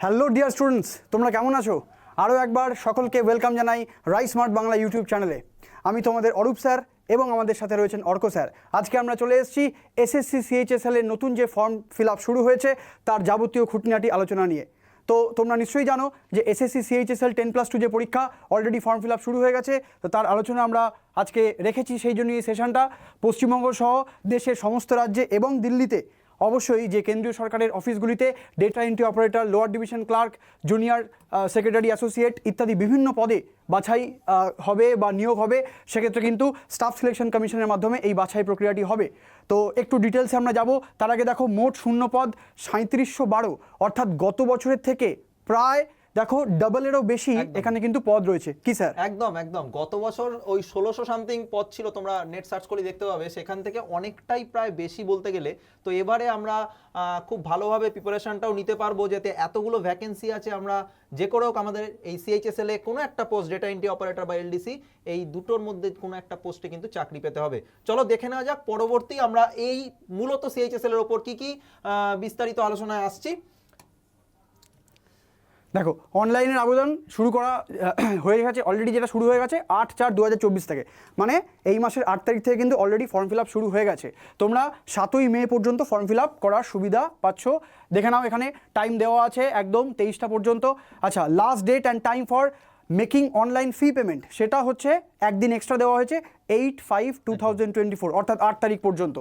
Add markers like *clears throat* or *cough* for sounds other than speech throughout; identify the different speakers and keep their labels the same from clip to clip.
Speaker 1: Hello dear students তোমরা কেমন আছো? আরও একবার সকলকে ওয়েলকাম জানাই রাই স্মার্ট বাংলা ইউটিউব চ্যানেলে আমি তোমাদের অরূপ স্যার এবং আমাদের সাথে রয়েছেন অর্ক স্যার। আজকে আমরা চলে এসেছি এসএসসি সিএইচএসএল এর নতুন যে ফর্ম ফিল আপ শুরু হয়েছে, তার যাবতীয় খুঁটিনাটি আলোচনা নিয়ে। তো তোমরা নিশ্চয়ই জানো যে SSC CHSL ten plus two যে পরীক্ষা অলরেডি ফর্ম ফিল আপ শুরু হয়ে গেছে। তো তার আলোচনা আমরা আজকে রেখেছি সেই জন্য এই সেশনটা পশ্চিমবঙ্গ সহ দেশের সমস্ত রাজ্যে এবং দিল্লিতে অবশ্যই যে কেন্দ্রীয় সরকারের অফিসগুলিতে data entry operator lower division clerk junior secretary associate ইত্যাদি বিভিন্ন পদে বাছাই হবে বা নিয়োগ হবে। সেক্ষেত্রে কিন্তু স্টাফ সিলেকশন কমিশনের মাধ্যমে এই বাছাই প্রক্রিয়াটি হবে। তো একটু ডিটেলসে আমরা যাব। তার আগে দেখো মোট শূন্য পদ সাঁত্রিশশো বারো। অর্থাৎ গত বছরের থেকে প্রায় দেখো ডাবলেরও বেশি এখানে কিন্তু পদ রয়েছে। কি স্যার?
Speaker 2: একদম একদম। গত বছর ওই ষোলোশো সামথিং পদ ছিল তোমরা নেট সার্চ করে দেখতে পাবে। সেখান থেকে অনেকটাই প্রায় বেশি বলতে গেলে। তো এবারে আমরা খুব ভালোভাবে প্রিপারেশনটাও নিতে পারব যাতে এতগুলো ভ্যাকেন্সি আছে আমরা যে করে হোক আমাদের এই সিএইচএসএল এ কোনো একটা পোস্ট ডেটা এন্ট্রি অপারেটর বা এলডিসি এই দুটোর মধ্যে কোনো একটা পোস্টে কিন্তু চাকরি পেতে হবে। চলো দেখে নেওয়া যাক পরবর্তী আমরা এই মূলত সিএইচএসএল এর ওপর কি কি বিস্তারিত আলোচনায় আসছি।
Speaker 1: দেখো অনলাইনের আবেদন শুরু করা হয়ে গেছে অলরেডি যেটা শুরু হয়ে গেছে, আট চার দু থেকে। মানে এই মাসের আট তারিখ থেকে কিন্তু অলরেডি ফর্ম ফিল শুরু হয়ে গেছে। তোমরা সাতই মে পর্যন্ত ফর্ম ফিল করার সুবিধা পাচ্ছ। দেখে নাও এখানে টাইম দেওয়া আছে একদম তেইশটা পর্যন্ত। আচ্ছা last date and time for making online fee payment সেটা হচ্ছে একদিন এক্সট্রা দেওয়া হয়েছে eight five two thousand twenty four অর্থাৎ আট তারিখ পর্যন্ত।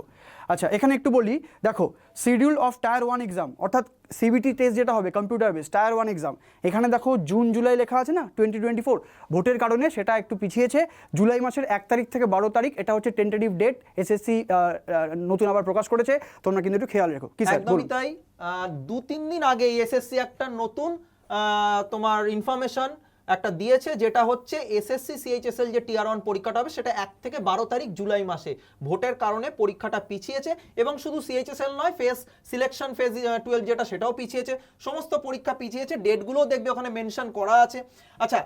Speaker 1: আচ্ছা এখানে একটু বলি দেখো schedule of tier one exam অর্থাৎ সিবিটি টেস্ট যেটা হবে computer base tier one exam এখানে দেখো জুন জুলাই লেখা আছে না টোয়েন্টি টোয়েন্টি ফোর ভোটের কারণে সেটা একটু পিছিয়েছে জুলাই মাসের এক তারিখ থেকে বারো তারিখ এটা হচ্ছে টেন্টেটিভ ডেট এসএসসি নতুন আবার প্রকাশ করেছে তোমরা কিন্তু একটু খেয়াল রেখো। কি
Speaker 2: একদমই তাই দু তিন দিন আগে এসএসসি একটা নতুন তোমার ইনফরমেশন একটা দিয়েছে যেটা হচ্ছে এসএসসি সিএইচএসএল যে টিয়ার ওয়ান পরীক্ষাটা হবে, সেটা এক থেকে বারো তারিখ জুলাই মাসে। ভোটের কারণে পরীক্ষাটা পিছিয়েছে এবং শুধু সিএইচএসএল নয় ফেস সিলেকশন ফেজ টুয়েলভ যেটা, সেটাও পিছিয়েছে। সমস্ত পরীক্ষা পিছিয়েছে ডেটগুলোও দেখবে, ওখানে মেনশন করা আছে। আচ্ছা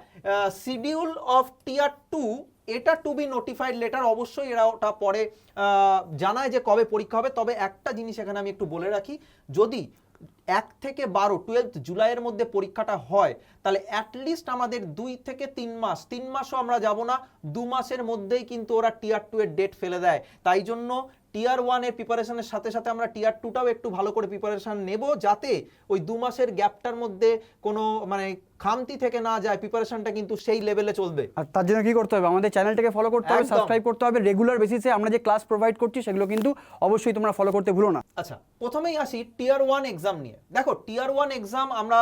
Speaker 2: শিডিউল অফ টিয়ার টু এটা টু বি নোটিফাইড লেটার অবশ্যই এরা ওটা পরে জানায় যে কবে পরীক্ষা হবে। তবে একটা জিনিস এখানে আমি একটু বলে রাখি, যদি এক থেকে বারো টুয়েলভ জুলাইয়ের মধ্যে পরীক্ষাটা হয়, তাহলে অ্যাটলিস্ট আমাদের দুই থেকে তিন মাস, তিন মাসও আমরা যাব না, দু মাসের মধ্যেই কিন্তু ওরা টিয়ার টু এর ডেট ফেলে দেয়। তাই জন্য টিয়ার ওয়ানের প্রিপারেশনের সাথে সাথে আমরা টিয়ার টুটাও একটু ভালো করে প্রিপারেশান নেব, যাতে ওই দু মাসের গ্যাপটার মধ্যে কোনো মানে খামতি থেকে না যায় প্রিপারেশনটা কিন্তু সেই লেভেলে চলবে।
Speaker 1: আর তার জন্য কি করতে হবে? আমাদের চ্যানেলটাকে ফলো করতে হবে সাবস্ক্রাইব করতে হবে। রেগুলার বেসিসে আমরা যে ক্লাস প্রোভাইড করছি সেগুলো কিন্তু অবশ্যই তোমরা ফলো করতে ভুলো না।
Speaker 2: আচ্ছা প্রথমেই আসি টিয়ার ওয়ান এক্সাম নিয়ে। দেখো টিয়ার ওয়ান এক্সাম আমরা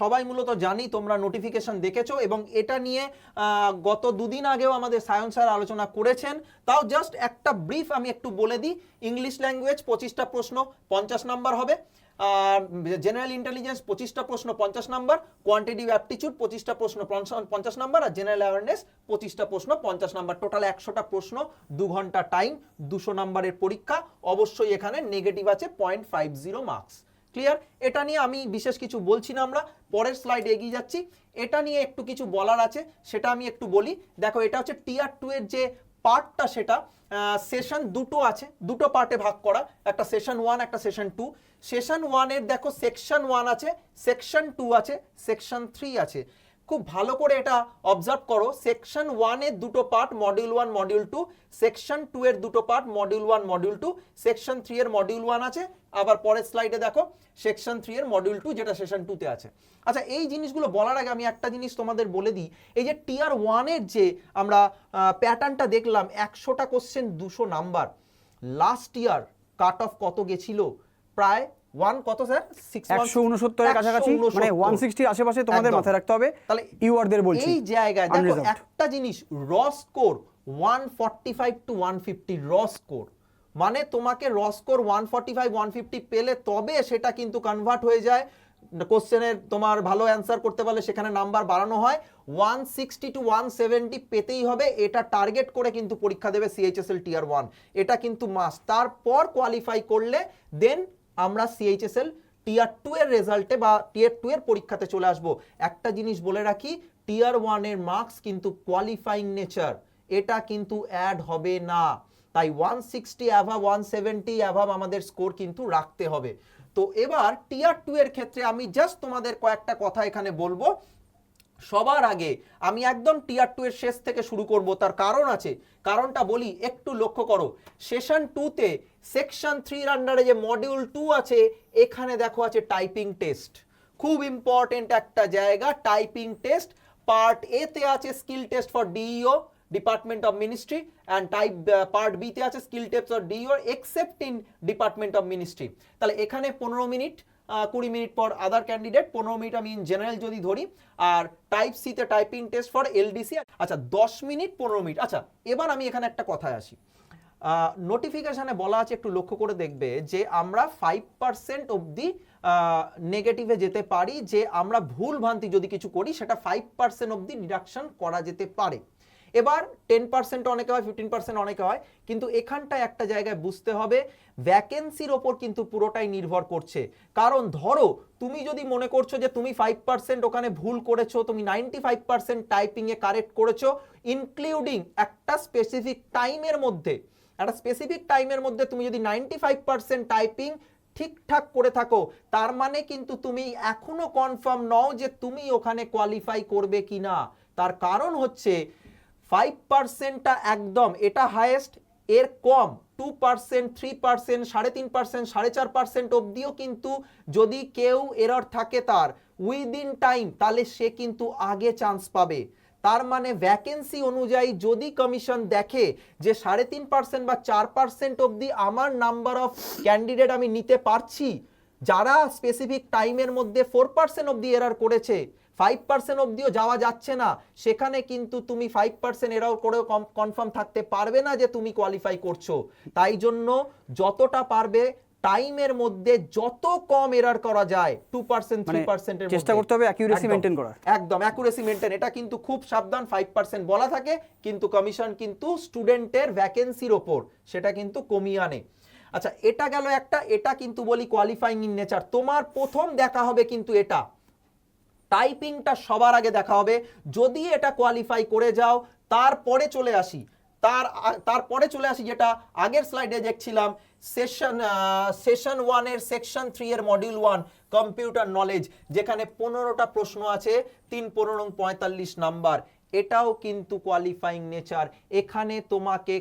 Speaker 2: সবাই মূলত জানি তোমরা নোটিফিকেশন দেখেছ এবং এটা নিয়ে গত দুদিন আগেও আমাদের সায়ন স্যার আলোচনা করেছেন। তাও জাস্ট একটা ব্রিফ আমি একটু বলে দিই। ইংলিশ ল্যাঙ্গুয়েজ পঁচিশটা প্রশ্ন পঞ্চাশ নাম্বার হবে। জেনারেল ইন্টেলিজেন্স পঁচিশটা প্রশ্ন পঞ্চাশ নাম্বার কোয়ান্টিটিভ অ্যাপটিচিউড পঁচিশটা প্রশ্ন পঞ্চাশ নাম্বার আর জেনারেল অ্যাওয়ারনেস পঁচিশটা প্রশ্ন পঞ্চাশ নাম্বার। টোটাল একশোটা প্রশ্ন, দু ঘণ্টা টাইম দুশো নাম্বারের পরীক্ষা, অবশ্যই এখানে নেগেটিভ আছে point five zero marks clear এটা নিয়ে আমি বিশেষ কিছু বলছি না আমরা, পরের স্লাইডে এগিয়ে যাচ্ছি। এটা নিয়ে একটু কিছু বলার আছে, সেটা আমি একটু বলি। দেখো, এটা হচ্ছে টিয়ার টু এর যে পার্টটা সেটা সেশন দুটো আছে, দুটো পার্টে ভাগ করা, একটা সেশন ওয়ান একটা সেশন টু সেশন ওয়ানের দেখো সেকশন ওয়ান আছে সেকশন টু আছে সেকশন থ্রি আছে। খুব ভালো করে এটা অবজার্ভ করো। সেকশন ওয়ানের দুটো part module one module two section two এর দুটো part module one module two section three এর মডিউল ওয়ান আছে। আবার পরের স্লাইডে দেখো সেকশন থ্রি এর মডিউল টু যেটা সেশন টুতে আছে। আচ্ছা এই জিনিসগুলো বলার আগে আমি একটা জিনিস তোমাদের বলে দিই। এই যে টিয়ার ওয়ানের যে আমরা প্যাটার্নটা দেখলাম, একশোটা কোশ্চেন দুশো number last year cut off কত গেছিল? প্রায় ওয়ান কত স্যার
Speaker 1: একশো উনসত্তরের কাছাকাছি? মানে ওয়ান সিক্সটির আশেপাশে তোমাদের। মাথায় রাখতে হবে।
Speaker 2: তাহলে
Speaker 1: ইউআরদের বলছি।
Speaker 2: এই জায়গায় দেখো একটা জিনিস র score one forty five to one fifty র স্কোর মানে তোমাকে র score one forty five one fifty পেলে তবে সেটা কিন্তু কনভার্ট হয়ে যায়। কোশ্চেনের তোমার ভালো অ্যান্সার করতে পারলে সেখানে নাম্বার বাড়ানো হয়। One sixty to one seventy পেতেই হবে। এটা টার্গেট করে কিন্তু পরীক্ষা দেবে সিএইচএসএল টিয়ার ওয়ান এটা কিন্তু মাস্ট তারপর কোয়ালিফাই করলে দেন আমরা সিএইচএসএল টিয়ার টু এর রেজাল্টে বা টিয়ার টু এর পরীক্ষাতে চলে আসব। একটা জিনিস বলে রাখি টিয়ার ওয়ানের মার্কস কিন্তু কোয়ালিফাইং নেচার এটা কিন্তু অ্যাড হবে না। তাই one sixty above one seventy above আমাদের স্কোর কিন্তু রাখতে হবে। তো এবার টিয়ার টু এর ক্ষেত্রে আমি জাস্ট তোমাদের কয়েকটা কথা এখানে বলব। সবার আগে আমি একদম টিয়ার টু এর শেষ থেকে শুরু করব, তার কারণ আছে। কারণটা বলি, একটু লক্ষ্য করো সেশন টুতে সেকশন থ্রির আন্ডারে যে মডিউল টু আছে, এখানে দেখো আছে টাইপিং টেস্ট খুব ইম্পর্টেন্ট একটা জায়গা টাইপিং টেস্ট পার্ট এ তে আছে skill test for DEO department of ministry and type part B তে আছে skill test for DEO except in department of ministry তাহলে এখানে পনেরো মিনিট কুড়ি মিনিট পর আদার ক্যান্ডিডেট পনেরো মিনিট আমি ইন জেনারেল যদি ধরি, আর টাইপ সিতে টাইপিং টেস্ট ফর এলডিসি আচ্ছা দশ মিনিট, পনেরো মিনিট। আচ্ছা এবার আমি এখানে একটা কথায় আসি। নোটিফিকেশানে বলা আছে, একটু লক্ষ্য করে দেখবে যে আমরা ফাইভ পার্সেন্ট অবধি নেগেটিভে যেতে পারি, যে আমরা ভুল ভ্রান্তি যদি কিছু করি, সেটা ফাইভ পার্সেন্ট অবধি ডিডাকশন করা যেতে পারে। এবার টেন পার্সেন্ট অনেকে হয় ফিফটিন পার্সেন্ট অনেকে হয়, কিন্তু এখানটায় একটা জায়গায় বুঝতে হবে ভ্যাকেন্সির ওপর কিন্তু পুরোটাই নির্ভর করছে। কারণ ধরো, তুমি যদি মনে করছ যে তুমি ফাইভ পার্সেন্ট ওখানে ভুল করেছ, তুমি নাইনটি ফাইভ পার্সেন্ট টাইপিংয়ে কারেক্ট করেছ ইনক্লুডিং একটা স্পেসিফিক টাইমের মধ্যে, একটা স্পেসিফিক টাইমের মধ্যে তুমি যদি নাইনটি ফাইভ পার্সেন্ট টাইপিং ঠিকঠাক করে থাকো, তার মানে কিন্তু তুমি এখনও কনফার্ম নও যে তুমি ওখানে কোয়ালিফাই করবে কি না তার কারণ হচ্ছে ফাইভ পার্সেন্টটা একদম, এটা হায়েস্ট এর কম টু পার্সেন্ট থ্রি পার্সেন্ট সাড়ে তিন পার্সেন্ট সাড়ে চার পার্সেন্ট অবধিও কিন্তু যদি কেউ এরর থাকে তার উইদিন টাইম তাহলে সে কিন্তু আগে চান্স পাবে। তার মানে ভ্যাকেন্সি অনুযায়ী যদি কমিশন দেখে যে সাড়ে তিন পার্সেন্ট বা চার পার্সেন্ট অবধি আমার নাম্বার অফ ক্যান্ডিডেট আমি নিতে পারছি, যারা স্পেসিফিক টাইমের মধ্যে ফোর পার্সেন্ট অবধি এরার করেছে ফাইভ পার্সেন্ট অবধিও যাওয়া যাচ্ছে না। সেখানে কিন্তু তুমি ফাইভ পার্সেন্ট এরাও করেও কনফার্ম থাকতে পারবে না যে তুমি কোয়ালিফাই করছ। তাই জন্য যতটা পারবে টাইমের মধ্যে যত কম এরার করা যায় টু পার্সেন্ট থ্রি
Speaker 1: মানে
Speaker 2: পার্সেন্টের
Speaker 1: চেষ্টা করতে হবে accuracy maintain করার।
Speaker 2: একদম অ্যাকুরেসি মেনটেন এটা কিন্তু খুব সাবধান ফাইভ পার্সেন্ট বলা থাকে কিন্তু কমিশন কিন্তু স্টুডেন্টের ভ্যাকেন্সির ওপর সেটা কিন্তু কমিয়ে আনে। আচ্ছা এটা গেল একটা এটা কিন্তু বলি কোয়ালিফাইং ইন নেচার তোমার প্রথম দেখা হবে কিন্তু এটা। টাইপিংটা সবার আগে দেখা হবে। যদি এটা কোয়ালিফাই করে যাও, তারপরে চলে আসি। তার তারপরে চলে আসি যেটা আগের স্লাইডে দেখছিলাম। সেশন সেশন ওয়ানের সেকশন থ্রি এর মডিউল ওয়ান কম্পিউটার নলেজ যেখানে পনেরোটা প্রশ্ন আছে, তিন পনেরো পঁয়তাল্লিশ নাম্বার। এটাও কিন্তু কোয়ালিফাইং নেচার এখানে তোমাকে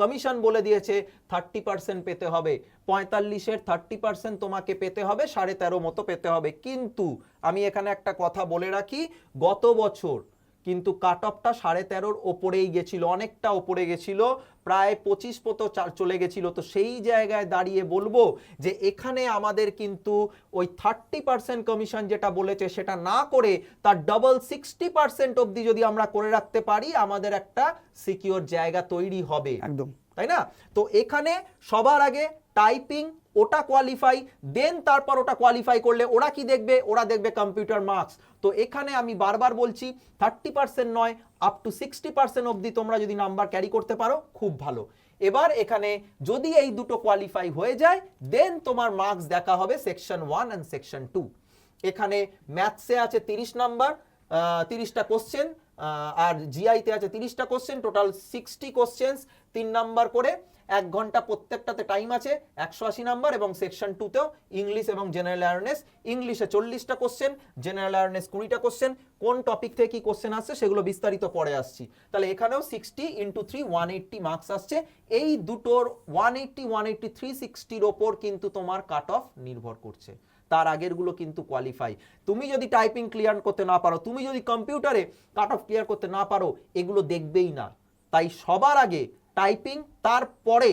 Speaker 2: কমিশন বলে দিয়েছে থার্টি পার্সেন্ট পেতে হবে। পঁয়তাল্লিশের থার্টি পার্সেন্ট তোমাকে পেতে হবে, সাড়ে তেরো মতো পেতে হবে। কিন্তু আমি এখানে একটা কথা বলে রাখি, গত বছর কিন্তু কাট অফটা সাড়ে তেরোর ওপরেই গেছিল অনেকটা ওপরে গেছিল প্রায় পঁচিশ মতো চা- চলে গেছিল। তো সেই জায়গায় দাঁড়িয়ে বলব যে এখানে আমাদের কিন্তু ওই থার্টি পার্সেন্ট কমিশন যেটা বলেছে সেটা না করে তার ডবল সিক্সটি পার্সেন্ট অবধি যদি আমরা করে রাখতে পারি আমাদের একটা সিকিওর জায়গা তৈরি হবে।
Speaker 1: একদম।
Speaker 2: তাই না? তো এখানে সবার আগে টাইপিং ওটা কোয়ালিফাই দেন তারপর ওটা কোয়ালিফাই করলে ওরা কি দেখবে? ওরা দেখবে কম্পিউটার মার্কস তো এখানে আমি বারবার বলছি থার্টি পার্সেন্ট নয় আপ টু সিক্সটি পার্সেন্ট অবধি তোমরা যদি নাম্বার ক্যারি করতে পারো, খুব ভালো। এবার এখানে যদি এই দুটো কোয়ালিফাই হয়ে যায় দেন তোমার মার্কস দেখা হবে section one and section two এখানে ম্যাথসে আছে তিরিশ নাম্বার তিরিশটা কোশ্চেন আর জিআইতে আছে তিরিশটা কোশ্চেন টোটাল সিক্সটি কোশ্চেন্স তিন নাম্বার করে এক ঘণ্টা প্রত্যেকটাতে টাইম আছে, একশো আশি নাম্বার এবং সেকশন টুতেও ইংলিশ এবং জেনারেল অ্যাওয়ারনেস ইংলিশে চল্লিশটা কোশ্চেন জেনারেল অ্যাওয়ারনেস কুড়িটা কোশ্চেন কোন টপিক থেকে কি কোশ্চেন আসছে সেগুলো বিস্তারিত পরে আসছি। তাহলে এখানেও sixty into three one eighty marks আসছে। এই দুটোর one eighty one eighty three সিক্সটির ওপর কিন্তু তোমার কাট অফ নির্ভর করছে। তার আগেরগুলো কিন্তু কোয়ালিফাই তুমি যদি টাইপিং ক্লিয়ার করতে না পারো, তুমি যদি কম্পিউটারে কাট অফ ক্লিয়ার করতে না পারো, এগুলো দেখবেই না। তাই সবার আগে টাইপিং তারপরে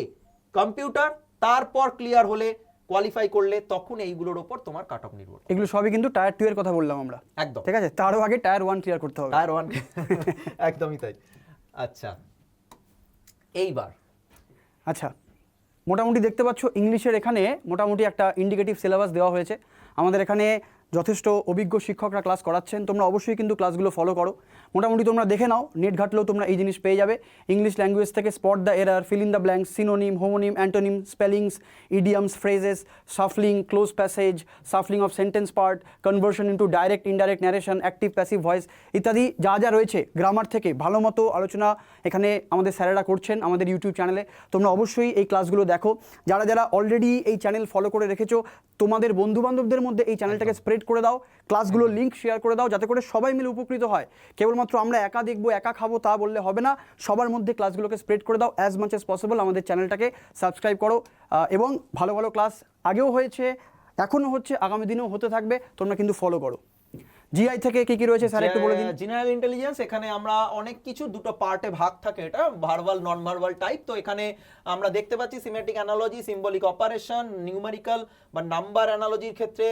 Speaker 2: কম্পিউটার তারপর ক্লিয়ার হলে কোয়ালিফাই করলে তখন এইগুলোর ওপর তোমার কাট অফ নির্ভর
Speaker 1: এগুলো সবই কিন্তু টায়ার টু এর কথা বললাম আমরা।
Speaker 2: একদম।
Speaker 1: ঠিক আছে? তারও আগে টায়ার ওয়ান ক্লিয়ার করতে হবে।
Speaker 2: টায়ার ওয়ান *laughs* একদমই তাই। আচ্ছা এইবার।
Speaker 1: আচ্ছা মোটামুটি দেখতে পাচ্ছ ইংলিশের এখানে মোটামুটি একটা ইন্ডিকেটিভ সিলেবাস দেওয়া হয়েছে। আমাদের এখানে যথেষ্ট অভিজ্ঞ শিক্ষকরা ক্লাস করাচ্ছেন। তোমরা অবশ্যই কিন্তু ক্লাসগুলো ফলো করো। মোটামুটি তোমরা দেখে নাও নেট ঘাটলেও তোমরা এই জিনিস পেয়ে যাবে। ইংলিশ ল্যাঙ্গুয়েজ থেকে spot the error fill in the blanks synonym homonym antonym spellings idioms phrases shuffling cloze passage shuffling of sentence part conversion into direct indirect narration active passive voice ইত্যাদি যা যা রয়েছে গ্রামার থেকে। ভালো মতো আলোচনা এখানে আমাদের স্যারেরা করছেন আমাদের ইউটিউব চ্যানেলে তোমরা অবশ্যই এই ক্লাসগুলো দেখো। যারা যারা অলরেডি এই চ্যানেল ফলো করে রেখেছো তোমাদের বন্ধু বান্ধবদের মধ্যে এই চ্যানেলটাকে স্প্রেড করে দাও ক্লাসগুলোর লিঙ্ক শেয়ার করে দাও, যাতে করে সবাই মিলে উপকৃত হয়। কেবলমাত্র আমরা একা দেখব, একা খাব তা বললে হবে না। সবার মধ্যে ক্লাসগুলোকে স্প্রেড করে দাও অ্যাজ মাচ অ্যাজ পসিবল আমাদের চ্যানেলটাকে সাবস্ক্রাইব করো। এবং ভালো ভালো ক্লাস আগেও হয়েছে, এখনও হচ্ছে, আগামী দিনেও হতে থাকবে, তোমরা কিন্তু ফলো করো। জিআই থেকে কি কি রয়েছে স্যার একটু বলে দিন?
Speaker 2: জেনারেল ইন্টেলিজেন্স এখানে আমরা অনেক কিছু দুটো পার্টে ভাগ থাকে এটা ভার্বাল নন ভার্বাল টাইপ তো এখানে আমরা দেখতে পাচ্ছি semantic analogy symbolic operation numerical বা নাম্বার অ্যানালজির ক্ষেত্রে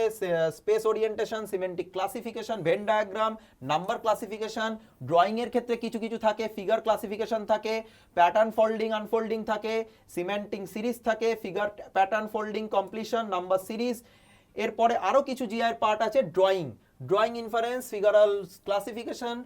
Speaker 2: space orientation semantic classification Venn diagram number classification drawing এর ক্ষেত্রে কিছু কিছু থাকে ফিগার ক্লাসিফিকেশন থাকে প্যাটার্ন ফোল্ডিং আনফোল্ডিং থাকে সিমেন্টিং সিরিজ থাকে figure pattern folding completion number series এরপরে আরও কিছু জিআই পার্ট আছে drawing drawing inference figural classification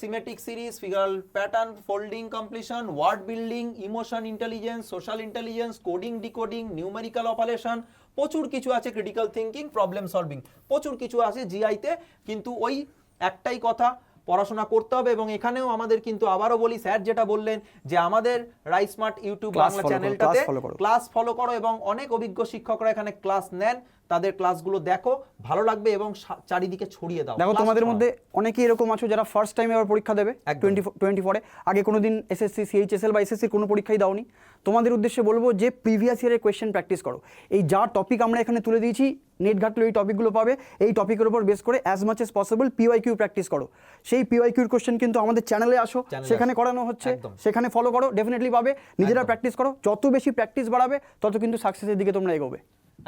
Speaker 2: semantic series figural pattern folding completion word building emotion intelligence social intelligence coding decoding numerical operation প্রচুর কিছু আছে critical thinking problem solving প্রচুর কিছু আছে জিআইতে কিন্তু ওই একটাই কথা পড়াশোনা করতে হবে এবং এখানেও আমাদের কিন্তু আবারও বলি স্যার যেটা বললেন যে আমাদের রাইস স্মার্ট ইউটিউব বাংলা চ্যানেলটাতে। ক্লাস ফলো করো এবং অনেক অভিজ্ঞ শিক্ষকরা এখানে ক্লাস নেন তাদের ক্লাসগুলো দেখো ভালো লাগবে এবং চারিদিকে ছড়িয়ে দাও।
Speaker 1: দেখো তোমাদের মধ্যে অনেকেই এরকম আছো যারা ফার্স্ট টাইম এবার পরীক্ষা দেবে। টোয়েন্টি টোয়েন্টি ফোরে আগে কোনো দিন এসএসসি সিএইচএসএল বা এসএসসির কোনো পরীক্ষাই দাওনি। তোমাদের উদ্দেশ্যে বলব যে প্রিভিয়াস ইয়ারের কোয়েশ্চেন প্র্যাকটিস করো। এই যা টপিক আমরা এখানে তুলে দিয়েছি নেট ঘাটলে এই টপিকগুলো পাবে। এই টপিকের উপর বেস করে as much as possible PY Q practice করো। সেই পিওয়াই কিউর কোয়েশ্চেন কিন্তু আমাদের চ্যানেলে আসো। সেখানে করানো হচ্ছে। সেখানে ফলো করো ডেফিনেটলি পাবে। নিজেরা। প্র্যাকটিস করো। যত বেশি প্র্যাকটিস বাড়াবে তত কিন্তু সাকসেসের দিকে তোমরা এগোবে।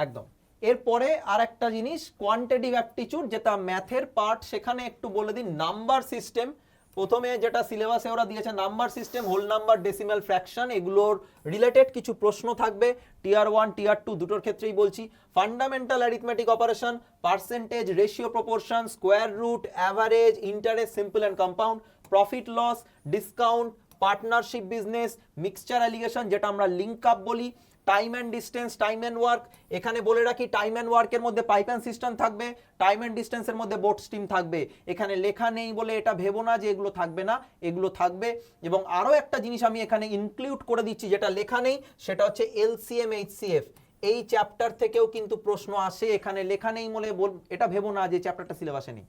Speaker 2: একদম। এরপরে আর একটা জিনিস কোয়ান্টিটিভ অ্যাপটিচিউড যেটা ম্যাথের পার্ট সেখানে একটু বলে দিন নাম্বার সিস্টেম প্রথমে যেটা সিলেবাসে ওরা দিয়েছে number system whole number decimal fraction এগুলোর রিলেটেড কিছু প্রশ্ন থাকবে। টিয়ার ওয়ান টিয়ার টু দুটোর ক্ষেত্রেই বলছি। Fundamental arithmetic operation percentage ratio proportion square root average interest simple and compound profit loss discount partnership business mixture alligation যেটা আমরা লিঙ্ক আপ বলি। Time and distance time and work এখানে বলে রাখি time and ওয়ার্কের মধ্যে পাইপ অ্যান্ড সিস্টেম থাকবে time and ডিস্টেন্সের মধ্যে বোট স্টিম থাকবে। এখানে লেখা নেই বলে এটা ভেবো না যে এগুলো থাকবে না, এগুলো থাকবে। এবং আরও একটা জিনিস আমি এখানে ইনক্লুড করে দিচ্ছি, যেটা লেখা নেই, সেটা হচ্ছে এলসিএম এইচসিএফ এই চ্যাপ্টার থেকেও কিন্তু প্রশ্ন আসে, এখানে লেখা নেই বলে বল এটা ভেবো না যে চ্যাপ্টারটা সিলেবাসে নেই।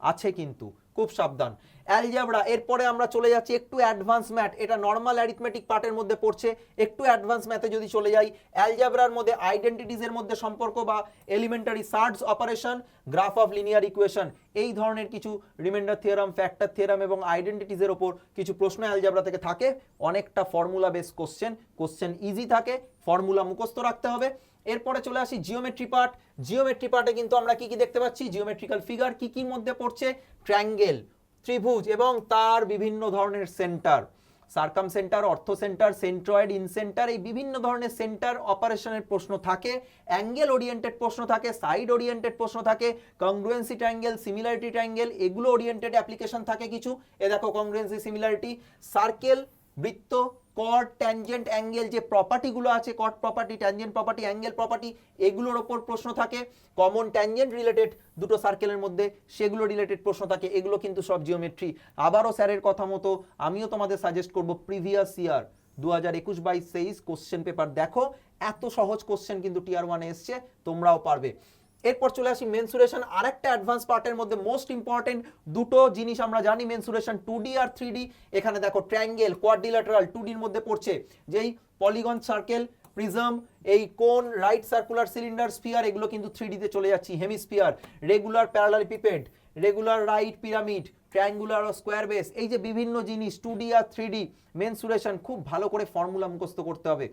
Speaker 2: আছে কিন্তু, খুব সাবধান। অ্যালজাবরা এরপরে আমরা চলে যাচ্ছি একটু অ্যাডভান্স ম্যাথ এটা নর্মাল অ্যারিথমেটিক পার্টের মধ্যে পড়ছে, একটু অ্যাডভান্স ম্যাথে যদি চলে যাই অ্যালজাবরার মধ্যে আইডেন্টিটিজের মধ্যে সম্পর্ক বা elementary surds operation graph of linear equation এই ধরনের কিছু রিমাইন্ডার থিওরাম ফ্যাক্টর থিওরাম এবং আইডেন্টিটিজের ওপর কিছু প্রশ্ন অ্যালজাবরা থেকে থাকে। অনেকটা formula base question question easy থাকে ফর্মুলা মুখস্থ রাখতে হবে। এরপরে চলে আসি জিওমেট্রি পার্ট জিওমেট্রি পার্টে কিন্তু আমরা কি কি দেখতে পাচ্ছি? জিওমেট্রিক্যাল ফিগার কি কি মধ্যে পড়ছে? ট্রায়াঙ্গেল ত্রিভুজ এবং তার বিভিন্ন ধরনের centre circumcentre orthocentre centroid incentre এই বিভিন্ন ধরনের সেন্টার অপারেশনের প্রশ্ন থাকে। অ্যাঙ্গেল ওরিয়েন্টেড প্রশ্ন থাকে সাইড ওরিয়েন্টেড প্রশ্ন থাকে কংগ্রুয়েন্সি ট্রায়াঙ্গেল সিমিলারিটি ট্রায়াঙ্গেল এগুলো ওরিয়েন্টেড অ্যাপ্লিকেশন থাকে কিছু। এ দেখো কংগ্রুয়েন্সি সিমিলারিটি সার্কেল বৃত্ত কট ট্যানজেন্ট অ্যাঙ্গেল যে প্রপার্টিগুলো আছে কট property tangent property angle property এগুলোর ওপর প্রশ্ন থাকে। কমন ট্যানজেন্ট রিলেটেড দুটো সার্কেলের মধ্যে, সেগুলো রিলেটেড প্রশ্ন থাকে। এগুলো কিন্তু সব জিওমেট্রি আবারও স্যারের কথা মতো আমিও তোমাদের সাজেস্ট করব প্রিভিয়াস ইয়ার দু হাজার একুশ বাইশ, তেইশ কোশ্চেন পেপার দেখো, এত সহজ কোশ্চেন কিন্তু টিয়ার ওয়ানে এসছে, তোমরাও পারবে। এরপর চলে আসি মেনসুরেশন আরেকটা অ্যাডভান্স পার্টের মধ্যে মোস্ট ইম্পর্টেন্ট দুটো জিনিস আমরা জানি মেনসুরেশন টু ডি আর থ্রি ডি এখানে দেখো ট্রায়াঙ্গেল কোয়াড্রিল্যাটারাল টু ডির মধ্যে পড়ছে যেই পলিগন সার্কেল প্রিজম এই কোন রাইট সার্কুলার সিলিন্ডার স্ফিয়ার এগুলো কিন্তু থ্রি ডিতে চলে যাচ্ছি hemisphere regular parallelepiped regular right pyramid triangular ও স্কোয়ার বেস এই যে বিভিন্ন জিনিস টু ডি আর থ্রি ডি মেনসুরেশন খুব ভালো করে ফর্মুলা মুখস্থ করতে হবে।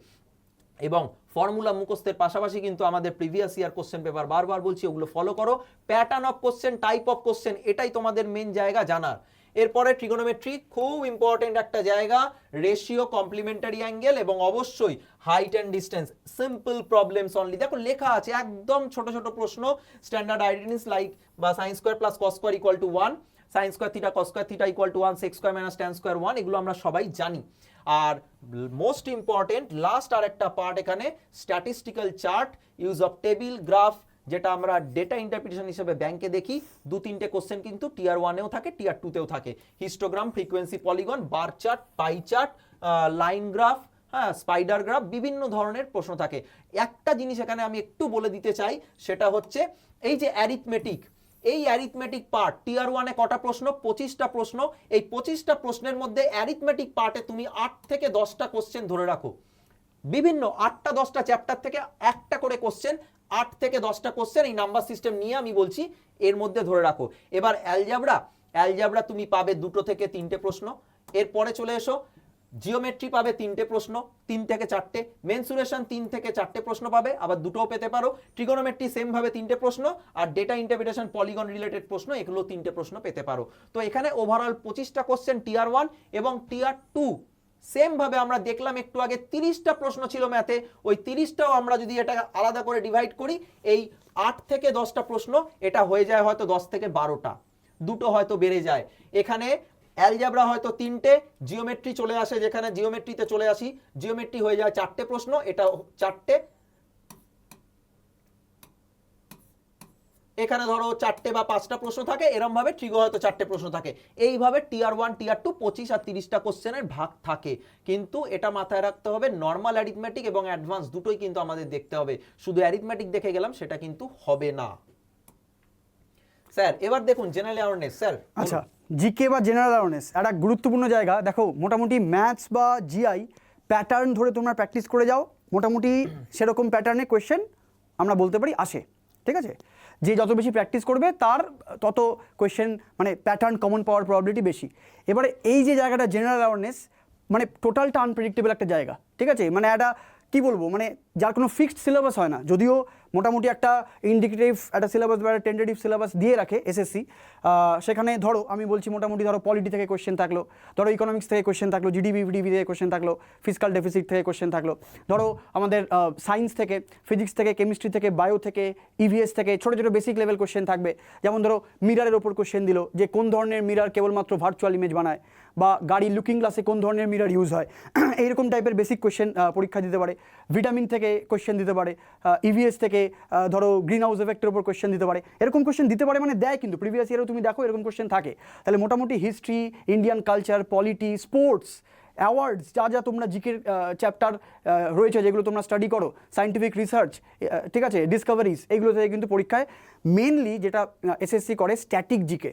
Speaker 2: এবং ফর্মুলা মুখস্থের পাশাপাশি কিন্তু আমাদের প্রিভিয়াস ইয়ার কোশ্চেন পেপার বারবার বলছি, ওগুলো ফলো করো। Pattern of question type of question এটাই তোমাদের মেন জায়গা জানার। এরপরে ট্রিগোনোমেট্রি খুব ইম্পর্টেন্ট একটা জায়গা রেশিও কমপ্লিমেন্টারি অ্যাঙ্গেল এবং অবশ্যই height and distance simple problems only দেখো লেখা আছে, একদম ছোট ছোট প্রশ্ন স্ট্যান্ডার্ড আইডেন্টিস লাইক বা sine square plus cos square equal to one sine square theta cos square theta equal to one sec square minus tan square one এগুলো আমরা সবাই জানি। আর মোস্ট ইম্পর্টেন্ট লাস্ট আর একটা পার্ট এখানে statistical chart use of table graph যেটা আমরা ডেটা ইন্টারপ্রিটেশন হিসেবে ব্যাংকে দেখি। দু, তিনটে কোশ্চেন কিন্তু টিয়ার ওয়ানেও থাকে টিয়ার টুতেও থাকে। Histogram frequency polygon bar chart pie chart line graph হ্যাঁ স্পাইডার গ্রাফ বিভিন্ন ধরনের প্রশ্ন থাকে। একটা জিনিস এখানে আমি একটু বলে দিতে চাই, সেটা হচ্ছে, এই যে অ্যারিথমেটিক এই অ্যারিথমেটিক পার্ট টিয়ার ওয়ানে কটা প্রশ্ন? পঁচিশটা প্রশ্ন। এই পঁচিশটা প্রশ্নের মধ্যে অ্যারিথমেটিক পার্টে তুমি আট থেকে দশটা কোশ্চেন ধরে রাখো। বিভিন্ন আটটা দশটা চ্যাপ্টার থেকে একটা করে কোশ্চেন আট থেকে দশটা কোশ্চেন এই নাম্বার সিস্টেম নিয়ে আমি বলছি, এর মধ্যে ধরে রাখো। এবার অ্যালজাবরা অ্যালজাবরা তুমি পাবে দুটো থেকে তিনটে প্রশ্ন। এরপরে চলে এসো। জিওমেট্রি পাবে তিনটে প্রশ্ন, তিন থেকে চারটে। মেনসুরেশন তিন থেকে চারটে প্রশ্ন পাবে, আবার দুটোও পেতে পারো। ট্রিগোনোমেট্রি সেম ভাবে তিনটে প্রশ্ন, আর ডেটা ইন্টারপ্রিটেশন পলিগন রিলেটেড প্রশ্ন এগুলো তিনটে প্রশ্ন পেতে পারো। তো এখানে ওভারঅল পঁচিশটা কোশ্চেন টিয়ার ওয়ান এবং টিয়ার টু সেম ভাবে আমরা দেখলাম একটু আগে তিরিশটা প্রশ্ন ছিল ম্যাথে ওই তিরিশটাও আমরা যদি এটা আলাদা করে ডিভাইড করি, এই আট থেকে দশটা প্রশ্ন, এটা হয়ে যায় হয়তো দশ থেকে বারোটা। দুটো হয়তো বেড়ে যায়। এখানে অ্যালজাবরা হয়তো তিনটে জিওমেট্রি চলে আসে যেখানে জিওমেট্রিতে চলে আসি। জিওমেট্রি হয়ে যায় চারটে প্রশ্ন, এটা চারটে। এখানে ধরো চারটে বা পাঁচটা প্রশ্ন থাকে এরম ভাবে ট্রিগো হয়তো চারটে প্রশ্ন থাকে। এইভাবে টিয়ার ওয়ান টিয়ার টু পঁচিশ আর তিরিশটা কোশ্চেনের ভাগ থাকে। কিন্তু এটা মাথায় রাখতে হবে নর্মাল অ্যারিথমেটিক এবং অ্যাডভান্স দুটোই কিন্তু আমাদের দেখতে হবে। শুধু অ্যারিথমেটিক দেখে গেলাম, সেটা কিন্তু হবে না। স্যার, এবার দেখুন জেনারেল অ্যাওয়ারনেস স্যার
Speaker 1: আচ্ছা জিকে বা জেনারেল অ্যাওয়ারনেস একটা গুরুত্বপূর্ণ জায়গা। দেখো, মোটামুটি ম্যাথস বা জিআই প্যাটার্ন ধরে তোমরা প্র্যাকটিস করে যাও। মোটামুটি সেরকম প্যাটার্নে কোয়েশ্চেন আমরা বলতে পারি, আসে। ঠিক আছে? যে যত বেশি প্র্যাকটিস করবে, তার তত কোয়েশ্চেন মানে প্যাটার্ন কমন পাওয়ার প্রবাবিলিটি বেশি। এবারে এই যে জায়গাটা জেনারেল অ্যাওয়ারনেস মানে টোটালটা আনপ্রেডিক্টেবল একটা জায়গা। ঠিক আছে? মানে একটা, কী বলব? মানে যার কোনো ফিক্সড সিলেবাস হয় না। যদিও মোটামুটি একটা ইন্ডিকেটিভ একটা সিলেবাস বা একটা টেন্টেটিভ সিলেবাস দিয়ে রাখে এসএসসি সেখানে ধরো আমি বলছি মোটামুটি ধরো পলিটি থেকে কোয়েশ্চেন থাকল ধরো ইকোনমিক্স থেকে কোশ্চেন থাকল জিডিপি ভিডিপি থেকে কোয়েশ্চেন থাকল ফিজিক্যাল ডেফিসিট থেকে কোশ্চেন থাকল ধরো আমাদের সায়েন্স থেকে ফিজিক্স থেকে কেমিস্ট্রি থেকে বায়ো থেকে ইভিএস থেকে ছোটো ছোটো বেসিক লেভেল কোয়েশ্চেন থাকবে। যেমন ধরো মিরারের ওপর কোশ্চেন দিল যে কোন ধরনের মিরার কেবলমাত্র ভার্চুয়াল ইমেজ বানায় বা গাড়ির লুকিং গ্লাসে কোন ধরনের মিরার ইউজ হয়। *clears throat* এইরকম টাইপের বেসিক কোশ্চেন পরীক্ষা দিতে পারে। ভিটামিন থেকে কোয়েশ্চেন দিতে পারে। ইভিএস থেকে আহ, ধরো গ্রিন হাউস এফেক্টের উপর কোয়েশ্চেন দিতে পারে। এরকম কোয়েশ্চেন দিতে পারে মানে দেয় কিন্তু। প্রিভিয়াস ইয়ারেও তুমি দেখো এরকম কোয়েশ্চেন থাকে। তাহলে মোটামুটি history Indian culture polity sports awards যা যা তোমরা জিকের চ্যাপ্টার রয়েছে যেগুলো তোমরা স্টাডি করো সাইন্টিফিক রিসার্চ ঠিক আছে ডিসকভারিজ এগুলো থেকে কিন্তু পরীক্ষায় মেনলি যেটা এসএসসি করে স্ট্যাটিক জিকে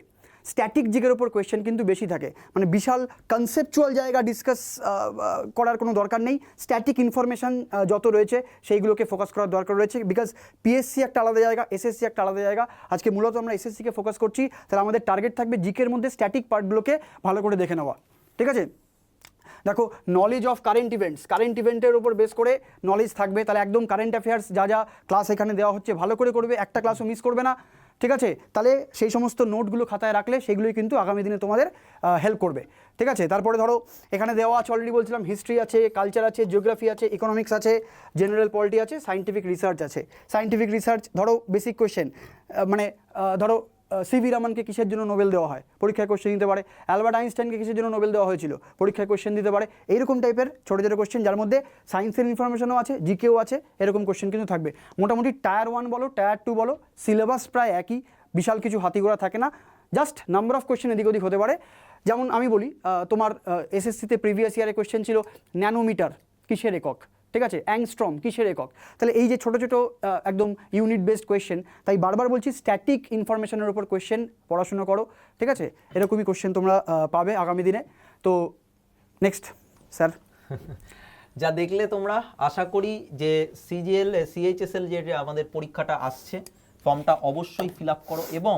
Speaker 1: স্ট্যাটিক জিকের ওপর কোয়েশ্চেন কিন্তু বেশি থাকে। মানে বিশাল কনসেপচুয়াল জায়গা ডিসকাস করার কোনো দরকার নেই। স্ট্যাটিক ইনফরমেশান যত রয়েছে, সেইগুলোকে ফোকাস করার দরকার রয়েছে। বিকজ পিএসসি একটা আলাদা জায়গা এসএসসি একটা আলাদা জায়গা। আজকে মূলত আমরা এসএসসিকে ফোকাস করছি। তাহলে আমাদের টার্গেট থাকবে জিকের মধ্যে স্ট্যাটিক পার্টগুলোকে ভালো করে দেখে নেওয়া। ঠিক আছে? দেখো knowledge of current events current ইভেন্টের উপর বেস করে নলেজ থাকবে। তাহলে একদম কারেন্ট অ্যাফেয়ার্স যা যা ক্লাস এখানে দেওয়া হচ্ছে, ভালো করে করবে। একটা ক্লাসও মিস করবে না। ঠিক আছে? তাহলে সেই সমস্ত নোটগুলো খাতায় রাখলে সেগুলোই কিন্তু আগামী দিনে তোমাদের হেল্প করবে। ঠিক আছে? তারপরে ধরো, এখানে দেওয়া আছে অলরেডি বলছিলাম হিস্ট্রি আছে কালচার আছে জিওগ্রাফি আছে ইকোনমিক্স আছে জেনারেল পলিটি আছে সাইন্টিফিক রিসার্চ আছে। সাইন্টিফিক রিসার্চ ধরো বেসিক কোয়েশ্চেন মানে ধরো সিভি রামানকে কিসের জন্য নোবেল দেওয়া হয়? পরীক্ষায় কোশ্চেন দিতে পারে। অ্যালবার্ট আইনস্টাইনকে কিসের জন্য নোবেল দেওয়া হয়েছিল? পরীক্ষায় কোশ্চেন দিতে পারে। এইরকম টাইপের ছোটো ছোটো কোশ্চেন যার মধ্যে সায়েন্সের ইনফরমেশনও আছে জিকেও আছে, এরকম কোশ্চেন কিন্তু থাকবে। মোটামুটি টায়ার ওয়ান বলো টায়ার টু বলো সিলেবাস প্রায় একই, বিশাল কিছু হাতিগোড়া থাকে না। জাস্ট নাম্বার অফ কোশ্চেন এদিক ওদিক হতে পারে। যেমন আমি বলি তোমার এসএসসিতে প্রিভিয়াস ইয়ারে কোশ্চেন ছিল ন্যানোমিটার কিসের একক? ঠিক আছে? অ্যাংস্ট্রম কিসের একক? তাহলে এই যে ছোটো ছোটো একদম ইউনিট বেসড কোয়েশ্চেন তাই বারবার বলছি স্ট্যাটিক ইনফরমেশনের উপর কোয়েশ্চেন পড়াশোনা করো, ঠিক আছে? এরকমই কোয়েশ্চেন তোমরা পাবে আগামী দিনে। তো নেক্সট স্যার *laughs*
Speaker 2: যা দেখলে তোমরা, আশা করি যে সিজিএল সিএইচএসএল যে আমাদের পরীক্ষাটা আসছে ফর্মটা অবশ্যই ফিল আপ করো এবং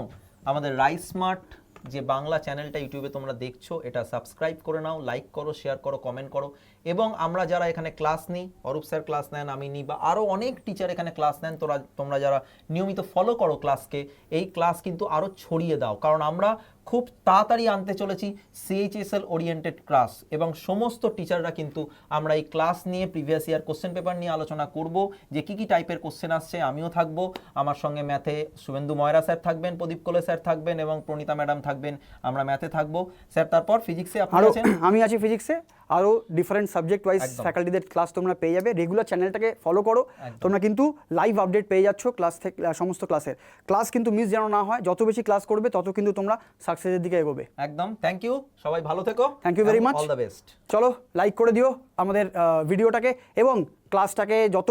Speaker 2: আমাদের রাইস স্মার্ট যে বাংলা চ্যানেলটা ইউটিউবে তোমরা দেখছ, এটা সাবস্ক্রাইব করে নাও লাইক করো শেয়ার করো কমেন্ট করো। এবং আমরা যারা এখানে ক্লাস নিই, অরূপ স্যার ক্লাস নেন, আমি নিই, বা আরও অনেক টিচার এখানে ক্লাস নেন, তোরা, তোমরা যারা নিয়মিত ফলো করো ক্লাসকে এই ক্লাস কিন্তু আরও ছড়িয়ে দাও। কারণ আমরা খুব তাড়াতাড়ি আনতে চলেছি সিএইচএসএল ওরিয়েন্টেড ক্লাস এবং সমস্ত টিচাররা কিন্তু আমরা এই ক্লাস নিয়ে প্রিভিয়াস ইয়ার কোশ্চেন পেপার নিয়ে আলোচনা করব যে কি কি টাইপের কোশ্চেন আসছে আমিও থাকব। আমার সঙ্গে ম্যাথে শুভেন্দু ময়রা স্যার থাকবেন প্রদীপ কোলে স্যার থাকবেন এবং প্রণীতা ম্যাডাম থাকবেন আমরা ম্যাথে থাকব। স্যার তারপর ফিজিক্সে আপনি আছেন?
Speaker 1: আমি আছি ফিজিক্সে আরও ডিফারেন্ট সাবজেক্ট ওয়াইজ। ফ্যাকাল্টিদের ক্লাস তোমরা পেয়ে যাবে। রেগুলার চ্যানেলটাকে ফলো করো। তোমরা কিন্তু লাইভ আপডেট পেয়ে যাচ্ছ ক্লাস থেকে সমস্ত ক্লাসের ক্লাস কিন্তু মিস যেন না হয় যত বেশি ক্লাস করবে তত কিন্তু তোমরা সাকসেসের দিকে এগোবে।
Speaker 2: একদম। থ্যাংক ইউ সবাই ভালো থেকো।
Speaker 1: Thank you very much
Speaker 2: all the best
Speaker 1: চলো লাইক করে দিও আমাদের ভিডিওটাকে এবং ক্লাসটাকে যত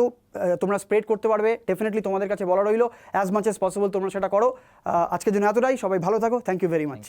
Speaker 1: তোমরা স্প্রেড করতে পারবে ডেফিনেটলি তোমাদের কাছে বলা রইল অ্যাজ মাচ এস পসিবল তোমরা সেটা করো। আজকের জন্য এতটাই। সবাই ভালো থাকো। Thank you very much